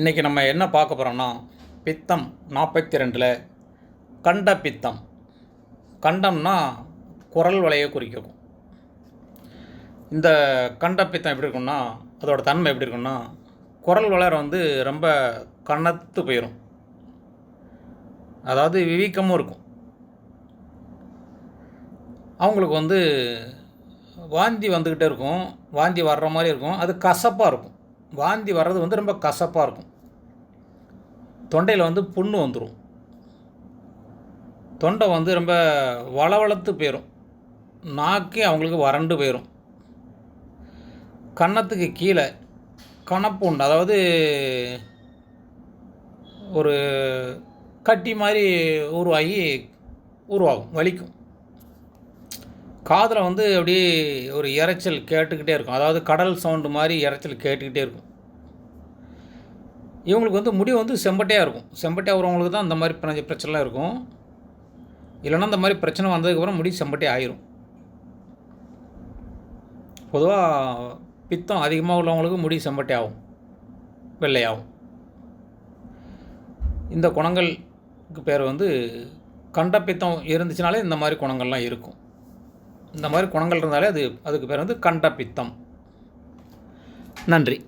இன்றைக்கி நம்ம என்ன பார்க்க போகிறோம்னா பித்தம் நாற்பத்தி ரெண்டில் கண்ட பித்தம். கண்டம்னா குரல் வளையை குறிக்கும். இந்த கண்ட பித்தம் எப்படி இருக்கும்னா அதோட தன்மை எப்படி இருக்கும்னா குரல் வளர வந்து ரொம்ப கனத்து போயிடும் அதாவது விவீக்கமும் இருக்கும். அவங்களுக்கு வந்து வாந்தி வந்துக்கிட்டே இருக்கும். வாந்தி வர்ற மாதிரி இருக்கும். அது கசப்பாக இருக்கும். வாந்தி வர்றது வந்து ரொம்ப கசப்பாக இருக்கும். தொண்டையில் வந்து புண்ணு வந்துடும் தொண்டை வந்து ரொம்ப வளவளத்து போயிடும் நாக்கே அவங்களுக்கு வறண்டு போயிடும் கன்னத்துக்கு கீழே கணப்பு உண்டு. அதாவது ஒரு கட்டி மாதிரி உருவாகி உருவாகும் வலிக்கும். காதில் வந்து அப்படியே ஒரு இரைச்சல் கேட்டுக்கிட்டே இருக்கும். அதாவது கடல் சவுண்டு மாதிரி இரைச்சல் கேட்டுக்கிட்டே இருக்கும். இவங்களுக்கு வந்து முடி வந்து செம்பட்டையாக இருக்கும். செம்பட்டையாக வரவங்களுக்கு தான் இந்த மாதிரி பிரச்சனை பிரச்சனைலாம் இருக்கும். இல்லைன்னா இந்த மாதிரி பிரச்சனை வந்ததுக்கப்புறம் முடி செம்பட்டே ஆயிரும். பொதுவாக பித்தம் அதிகமாக உள்ளவங்களுக்கு முடி செம்பட்டை ஆகும். வெள்ளையாகும். இந்த குணங்களுக்கு பேர் வந்து கண்ட பித்தம் இருந்துச்சுனாலே இந்த மாதிரி குணங்கள்லாம் இருக்கும். இந்த மாதிரி குணங்கள் இருந்தாலே அது அதுக்கு பேர் வந்து கண்ட பித்தம். நன்றி.